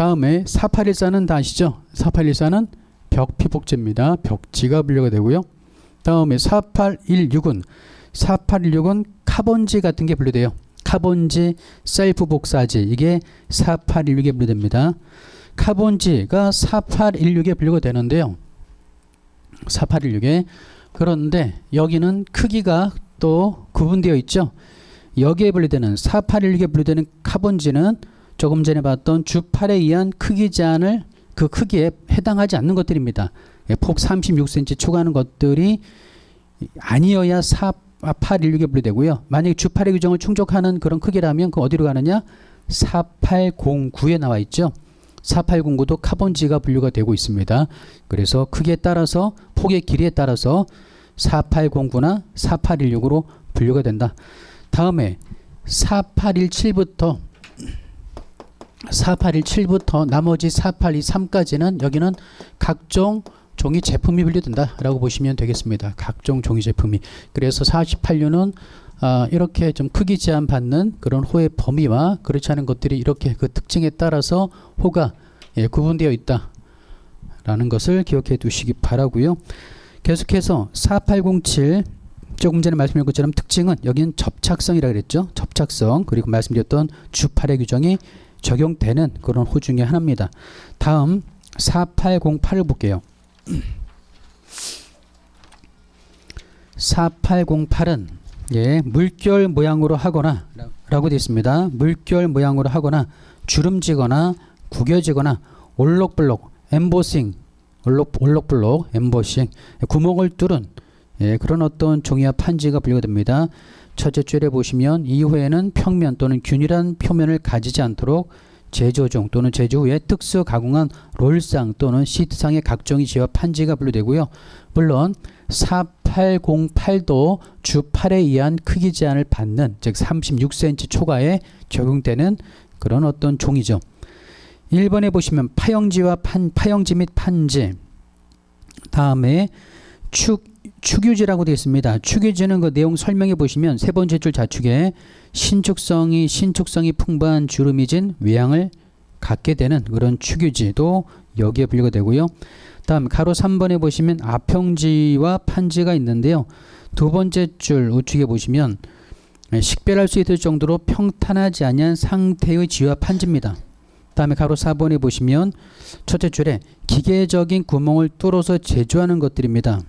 다음에 4814는 다 아시죠? 4814는 벽피복제입니다. 벽지가 분류가 되고요. 다음에 4816은 4816은 카본지 같은 게 분류돼요. 카본지 셀프 복사지 이게 4816에 분류됩니다. 카본지가 4816에 분류가 되는데요. 4816에 그런데 여기는 크기가 또 구분되어 있죠. 여기에 분류되는 4816에 분류되는 카본지는 조금 전에 봤던 주 8에 의한 크기 제한을 그 크기에 해당하지 않는 것들입니다. 예, 폭 36cm 초과하는 것들이 아니어야 4816에 분류되고요. 만약에 주 8의 규정을 충족하는 그런 크기라면 그 어디로 가느냐? 4809에 나와 있죠. 4809도 카본지가 분류가 되고 있습니다. 그래서 크기에 따라서 폭의 길이에 따라서 4809나 4816으로 분류가 된다. 다음에 4817부터 4817부터 나머지 4823까지는 여기는 각종 종이 제품이 분류된다라고 보시면 되겠습니다. 각종 종이 제품이. 그래서 48류는 아, 이렇게 좀 크기 제한 받는 그런 호의 범위와 그렇지 않은 것들이 이렇게 그 특징에 따라서 호가 예, 구분되어 있다라는 것을 기억해 두시기 바라고요. 계속해서 4807 조금 전에 말씀드린 것처럼 특징은 여기는 접착성이라 그랬죠. 접착성 그리고 말씀드렸던 주8의 규정이 적용되는 그런 호 중에 하나입니다. 다음 4808을 볼게요. 4808은 예, 물결 모양으로 하거나 라고 되어 있습니다. 물결 모양으로 하거나 주름지거나 구겨지거나 올록블록 엠보싱 올록 올록블록 엠보싱 구멍을 뚫은 예, 그런 어떤 종이와 판지가 분류가 됩니다. 첫째 줄에 보시면 이후에는 평면 또는 균일한 표면을 가지지 않도록 제조 중 또는 제조 후에 특수 가공한 롤상 또는 시트상의 각종의 지와 판지가 분류되고요. 물론 4808도 주 8에 의한 크기 제한을 받는 즉 36cm 초과에 적용되는 그런 어떤 종이죠. 1번에 보시면 파형지와 판, 파형지 및 판지 다음에 축 축유지라고 되어 있습니다. 축유지는 그 내용 설명해 보시면 세 번째 줄 좌측에 신축성이 신축성이 풍부한 주름이 진 외양을 갖게 되는 그런 축유지도 여기에 분류가 되고요. 다음 가로 3번에 보시면 아평지와 판지가 있는데요. 두 번째 줄 우측에 보시면 식별할 수 있을 정도로 평탄하지 아니한 상태의 지와 판지입니다. 다음에 가로 4번에 보시면 첫째 줄에 기계적인 구멍을 뚫어서 제조하는 것들입니다.